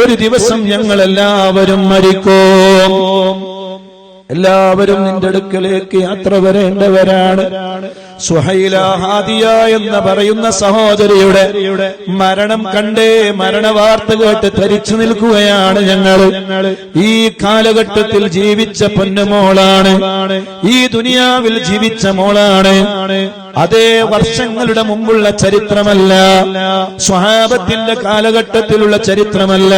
ഒരു ദിവസം ഞങ്ങൾ എല്ലാവരും മരിക്കും. എല്ലാവരും നിന്റെ അടുക്കലേക്ക് യാത്ര വരേണ്ടവരാണ്. സുഹൈല ഹാദിയ എന്ന് പറയുന്ന സഹോദരിയുടെ മരണം കണ്ടേ മരണവാർത്ത കേട്ട് ധരിച്ചു നിൽക്കുകയാണ് ഞങ്ങൾ ഈ കാലഘട്ടത്തിൽ ജീവിച്ച പൊന്നുമോളാണ് ഈ ദുനിയാവിൽ ജീവിച്ച മോളാണ്. അതേ വർഷങ്ങളുടെ മുമ്പുള്ള ചരിത്രമല്ല. സ്വഹാബത്തിന്റെ കാലഘട്ടത്തിലുള്ള ചരിത്രമല്ല.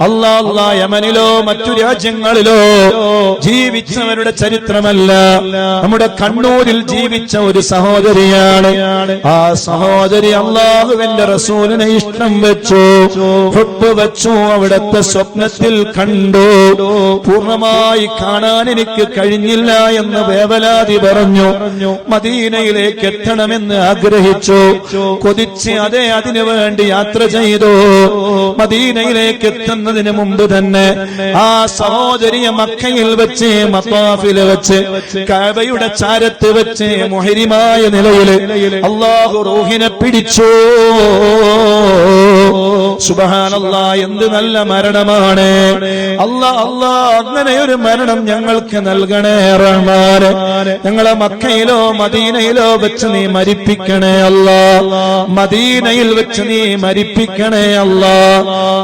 അല്ലാ അല്ലാ യമനിലോ മറ്റു രാജ്യങ്ങളിലോ ജീവിച്ചവരുടെ ചരിത്രമല്ല. നമ്മുടെ കണ്ണൂരിൽ ജീവിച്ച ഒരു സഹോദരിയാണ്. ആ സഹോദരി അള്ളാഹുവിന്റെ റസൂലിനെ ഇഷ്ടം വെച്ചു. ഹുപ്പ് വെച്ചു. അവിടത്തെ സ്വപ്നത്തിൽ കണ്ടു. പൂർണമായി കാണാൻ എനിക്ക് കഴിഞ്ഞില്ല എന്ന് വേവലാതി പറഞ്ഞു. മദീനയിലേക്ക് എത്തണമെന്ന് ആഗ്രഹിച്ചു. കൊതിച്ച് അതേ അതിനു വേണ്ടി യാത്ര ചെയ്തു. മദീനയിലേക്ക് എത്തുന്നതിന് മുമ്പ് തന്നെ ആ സഹോദരിയെ മക്കയിൽ വെച്ച് മത്താഫിൽ വെച്ച് കഅബയുടെ ചാരത്ത് വെച്ച് മുഹരിമായ നിലയിൽ അള്ളാഹു റൂഹിനെ പിടിച്ചു. സുബഹാനല്ല എന്ത് നല്ല മരണമാണ്. അല്ല അല്ല അങ്ങനെ ഒരു മരണം ഞങ്ങൾക്ക് നൽകണേ റഹ്മാന്. ഞങ്ങളെ മക്കയിലോ മദീനയിലോ വെച്ച് നീ മരിപ്പിക്കണേ അല്ല. മദീനയിൽ വെച്ച് നീ മരിപ്പിക്കണേ അല്ല.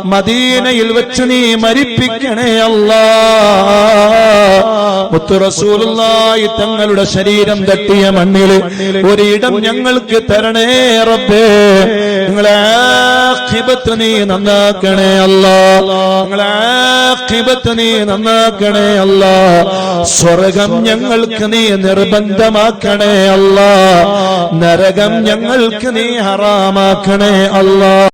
മദീനയിൽ വെച്ച് നീ മരിപ്പിക്കണേ അല്ല. മുത്തുറസൂലായി തങ്ങളുടെ ശരീരം തട്ടിയ മണ്ണിൽ ഒരിടം ഞങ്ങൾക്ക് തരണേ റബ്ബേ. നിങ്ങളെ ആഖിബത്ത് നീ നന്നാക്കണേ അല്ല. നിങ്ങളെ ആഖിബത്ത് നീ നന്നാക്കണേ അല്ല. സ്വർഗം ഞങ്ങൾക്ക് നീ നിർബന്ധമാക്കണേ അല്ല. നരകം ഞങ്ങൾക്ക് നീ ഹറാമാക്കണേ അല്ലാ.